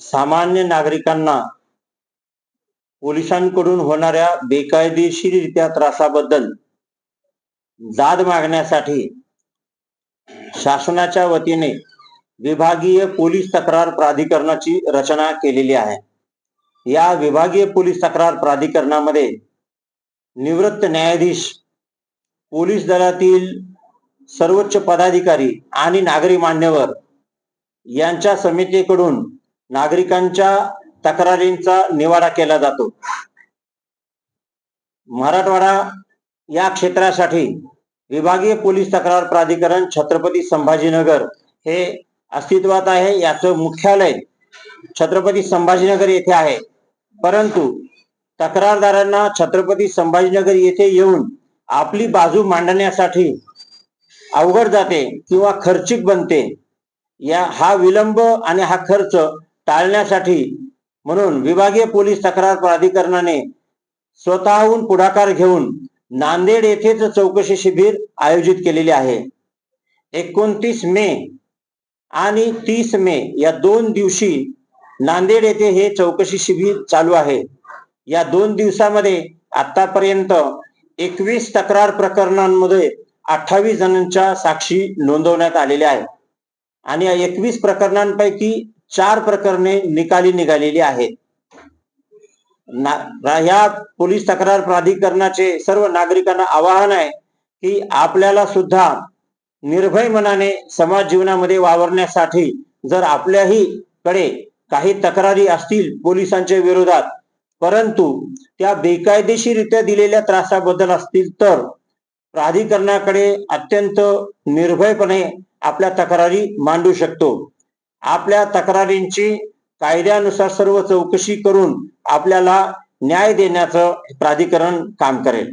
सामान्य नागरिकांना पोलिसांकडून होणाऱ्या बेकायदेशीरित्या त्रासाबद्दल दाद मागण्यासाठी शासनाच्या वतीने विभागीय पोलीस तक्रार प्राधिकरणाची रचना केलेली आहे. या विभागीय पोलीस तक्रार प्राधिकरणामध्ये निवृत्त न्यायाधीश पोलीस दलातील सर्वोच्च पदाधिकारी आणि नागरी मान्यवर यांच्या समितीकडून नागरिकांच्या तक्रारींचा निवाडा केला जातो. मराठवाडा या क्षेत्रासाठी विभागीय पोलीस तक्रार प्राधिकरण छत्रपती संभाजीनगर हे अस्तित्वात आहे याचं मुख्यालय छत्रपती संभाजीनगर येथे आहे. परंतु तक्रारदारांना छत्रपती संभाजीनगर येथे येऊन आपली बाजू मांडण्यासाठी अवघड जाते किंवा खर्चिक बनते या हा विलंब आणि हा खर्च टाळण्यासाठी म्हणून विभागीय पोलीस तक्रार प्राधिकरणाने स्वतःहून पुढाकार घेऊन नांदेड येथेच चौकशी शिबिर आयोजित केलेले आहे. एकोणतीस मे आणि तीस मे या दोन दिवशी नांदेड येथे हे चौकशी शिबिर चालू आहे. या दोन दिवसामध्ये आतापर्यंत एकवीस तक्रार प्रकरणांमध्ये अठ्ठावीस जणांच्या साक्षी नोंदवण्यात आलेल्या आहेत. आणि या एकवीस प्रकरणांपैकी चार प्रकरणे निकाली निघालेली आहेत. ह्या पोलीस तक्रार प्राधिकरणाचे सर्व नागरिकांना आवाहन आहे की आपल्याला सुद्धा निर्भय मनाने समाज जीवनामध्ये वावरण्यासाठी जर आपल्याही कडे काही तक्रारी असतील पोलिसांच्या विरोधात परंतु त्या बेकायदेशीरित्या दिलेल्या त्रासाबद्दल असतील तर प्राधिकरणाकडे अत्यंत निर्भयपणे आपल्या तक्रारी मांडू शकतो. आपल्या तक्रारींची कायद्यानुसार सर्व चौकशी करून आपल्याला न्याय देण्याचं प्राधिकरण काम करेल.